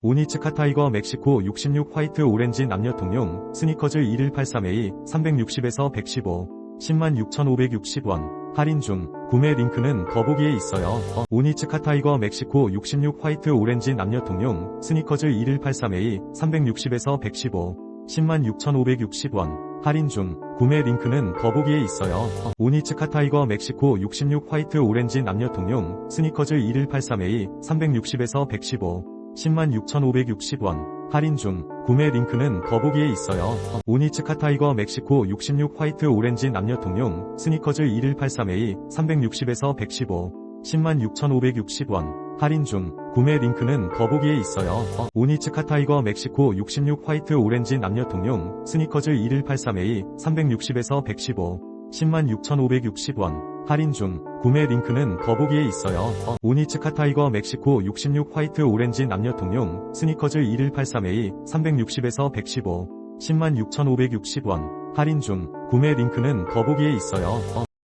오니츠카 타이거 멕시코 66 화이트 오렌지 남녀 통용 스니커즈 2183A 360에서 115 106,560원 할인 중 구매 링크는 더보기에 있어요. 어, 오니츠카 타이거 멕시코 66 화이트 오렌지 남녀 통용 스니커즈 2183A 360에서 115 106,560원 할인 중 구매 링크는 더보기에 있어요. 어, 오니츠카 타이거 멕시코 66 화이트 오렌지 남녀 통용 스니커즈 2183A 360에서 115 106,560원. 할인 중 구매 링크는 더보기에 있어요. 어, 오니츠카 타이거 멕시코 66 화이트 오렌지 남녀 통용 스니커즈 2183A 360에서 115 106,560원. 할인 중 구매 링크는 더보기에 있어요. 어, 오니츠카 타이거 멕시코 66 화이트 오렌지 남녀 통용 스니커즈 2183A 360에서 115 106,560원 할인 중 구매 링크는 더보기에 있어요. 어, 오니츠카 타이거 멕시코 66 화이트 오렌지 남녀 통용 스니커즈 2183A 360에서 115 106,560원 할인 중 구매 링크는 더보기에 있어요. 어,